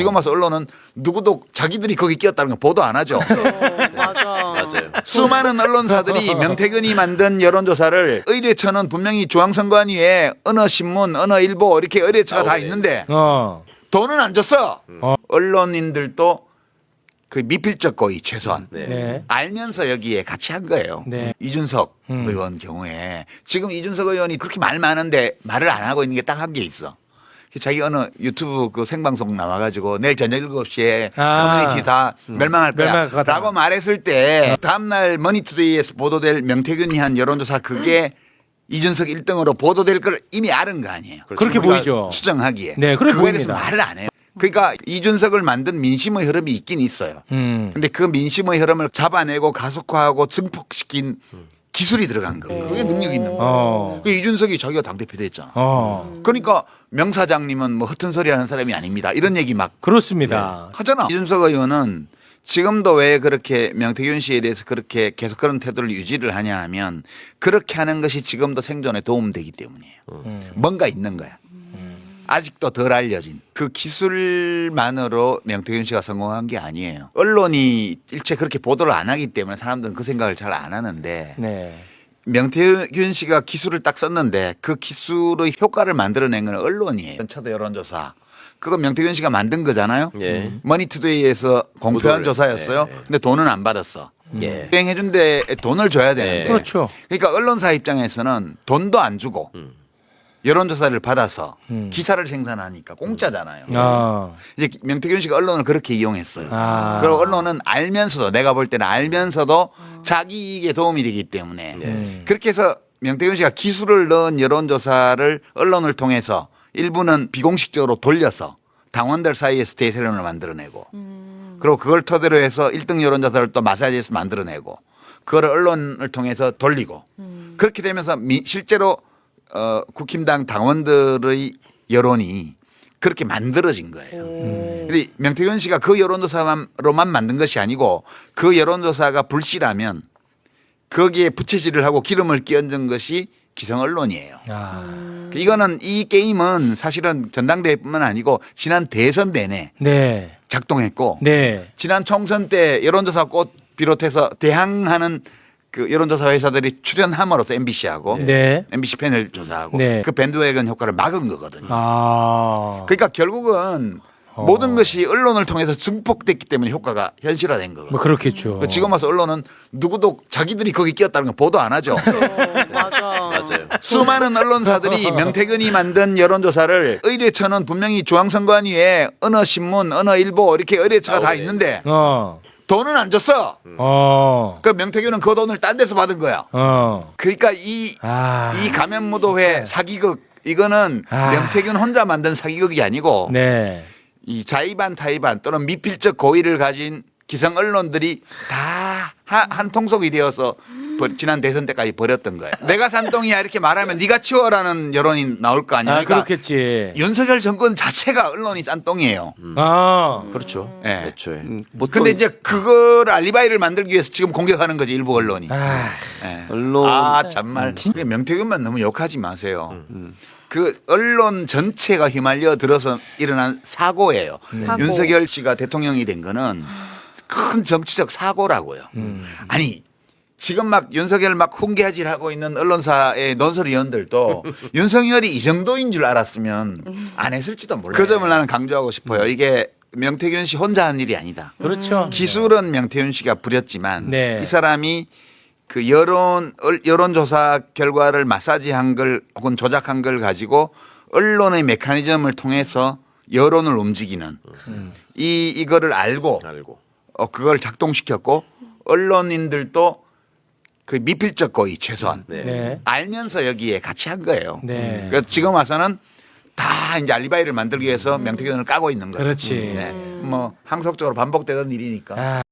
지금 와서 언론은 누구도 자기들이 거기 끼었다는 거 보도 안 하죠. 맞아. 맞아요. 수많은 언론사들이 명태균이 만든 여론조사를 의뢰처는 분명히 중앙선관위에 어느 신문, 어느 일보 이렇게 의뢰처가 다 나오네. 있는데 어. 돈은 안 줬어. 어. 언론인들도 그 미필적 고의 최소한 네. 네. 알면서 여기에 같이 한 거예요. 네. 이준석 음. 의원 경우에 지금 이준석 의원이 그렇게 말 많은데 말을 안 하고 있는 게 딱 한 게 있어. 자기 어느 유튜브 그 생방송 나와가지고 내일 저녁 7시에 아. 커뮤니티 다 멸망할 거야. 멸망할 거다. 라고 말했을 때 다음날 머니투데이에서 보도될 명태균이 한 여론조사 그게 이준석 1등으로 보도될 걸 이미 알은 거 아니에요. 그렇게 우리가 보이죠. 추정하기에. 네, 그래 그거에 대해서 보입니다. 말을 안 해요. 그러니까 이준석을 만든 민심의 흐름이 있긴 있어요. 음. 근데 그 민심의 흐름을 잡아내고 가속화하고 증폭시킨 기술이 들어간 거예요. 그게 능력 있는 거예요. 어. 그 이준석이 자기가 당대표 됐잖아. 어. 그러니까 명사장님은 뭐 허튼 소리 하는 사람이 아닙니다. 이런 얘기 막 그렇습니다. 하잖아. 이준석 의원은 지금도 왜 그렇게 명태균 씨에 대해서 그렇게 계속 그런 태도를 유지를 하냐 하면 그렇게 하는 것이 지금도 생존에 도움되기 때문이에요. 음. 뭔가 있는 거야. 아직도 덜 알려진 그 기술만으로 명태균 씨가 성공한 게 아니에요. 언론이 일체 그렇게 보도를 안 하기 때문에 사람들은 그 생각을 잘 안 하는데 네. 명태균 씨가 기술을 딱 썼는데 그 기술의 효과를 만들어낸 건 언론이에요. 차도 여론조사. 그거 명태균 씨가 만든 거잖아요. 예. 머니투데이에서 공표한 조사였어요. 네, 네. 근데 돈은 안 받았어. 예. 수행해준 데 돈을 줘야 되는데. 네. 그렇죠. 그러니까 언론사 입장에서는 돈도 안 주고 음. 여론조사를 받아서 음. 기사를 생산하니까 공짜잖아요. 아. 이제 명태균 씨가 언론을 그렇게 이용했어요. 아. 그리고 언론은 알면서도 내가 볼 때는 알면서도 자기 이익에 도움이 되기 때문에 네. 음. 그렇게 해서 명태균 씨가 기술을 넣은 여론조사를 언론을 통해서 일부는 비공식적으로 돌려서 당원들 사이에서 대세론을 만들어내고 그리고 그걸 토대로 해서 1등 여론조사를 또 마사지에서 만들어내고 그걸 언론을 통해서 돌리고 그렇게 되면서 미- 실제로 어, 국힘당 당원들의 여론이 그렇게 만들어진 거예요. 근데 명태균 씨가 그 여론조사로만 만든 것이 아니고 그 여론조사가 불씨라면 거기에 부채질을 하고 기름을 끼얹은 것이 기성 언론이에요. 아. 이거는 이 게임은 사실은 전당대회뿐만 아니고 지난 대선 내내 네. 작동했고 네. 지난 총선 때 여론조사 꽃 비롯해서 대항하는 그 여론조사 회사들이 출연함으로써 MBC하고 네. MBC 패널 조사하고 네. 그 밴드웨건 효과를 막은 거거든요. 아. 그러니까 결국은 어. 모든 것이 언론을 통해서 증폭됐기 때문에 효과가 현실화된 거거든요. 뭐 그렇겠죠. 그 지금 와서 언론은 누구도 자기들이 거기 끼었다는 거 보도 안 하죠. 맞아. 맞아요. 수많은 언론사들이 명태균이 만든 여론조사를 의뢰처는 분명히 중앙선관위에 어느 신문, 어느 일보 이렇게 의뢰처가 다 나오네. 있는데 어. 돈은 안 줬어. 어. 그 명태균은 그 돈을 딴 데서 받은 거야. 어. 그러니까 이, 아. 이 가면무도회 사기극 이거는 아. 명태균 혼자 만든 사기극이 아니고 네. 이 자의반 타의반 또는 미필적 고의를 가진 기성 언론들이 다 한 통속이 되어서 버- 지난 대선 때까지 버렸던 거예요. 내가 산 똥이야 이렇게 말하면 네가 치워라는 여론이 나올 거 아니야. 아, 그러니까 그렇겠지. 윤석열 정권 자체가 언론이 싼 똥이에요. 아. 그렇죠. 예. 애초에. 음, 근데 이제 그걸 알리바이를 만들기 위해서 지금 공격하는 거지 일부 언론이. 아. 예. 언론 아 참말. 그게 명태균만 너무 욕하지 마세요. 음. 그 언론 전체가 휘말려 들어서 일어난 사고예요. 사고. 윤석열 씨가 대통령이 된 거는 큰 정치적 사고라고요. 음. 아니 지금 막 윤석열 막 훈계질하고 있는 언론사의 논설위원들도 윤석열이 이 정도인 줄 알았으면 안 했을지도 몰라요. 그 점을 나는 강조하고 싶어요. 이게 명태균 씨 혼자 한 일이 아니다. 그렇죠. 기술은 명태균 씨가 부렸지만 네. 이 사람이 그 여론 얼- 여론조사 결과를 마사지한 걸 혹은 조작한 걸 가지고 언론의 메커니즘을 통해서 여론을 움직이는 음. 이 이거를 알고 알고. 어 그걸 작동시켰고 언론인들도 그 미필적 고의 최소한 네. 네. 알면서 여기에 같이 한 거예요. 네. 그래서 지금 와서는 다 이제 알리바이를 만들기 위해서 명태균을 까고 있는 거예요. 그렇지. 네. 뭐 항속적으로 반복되던 일이니까. 아.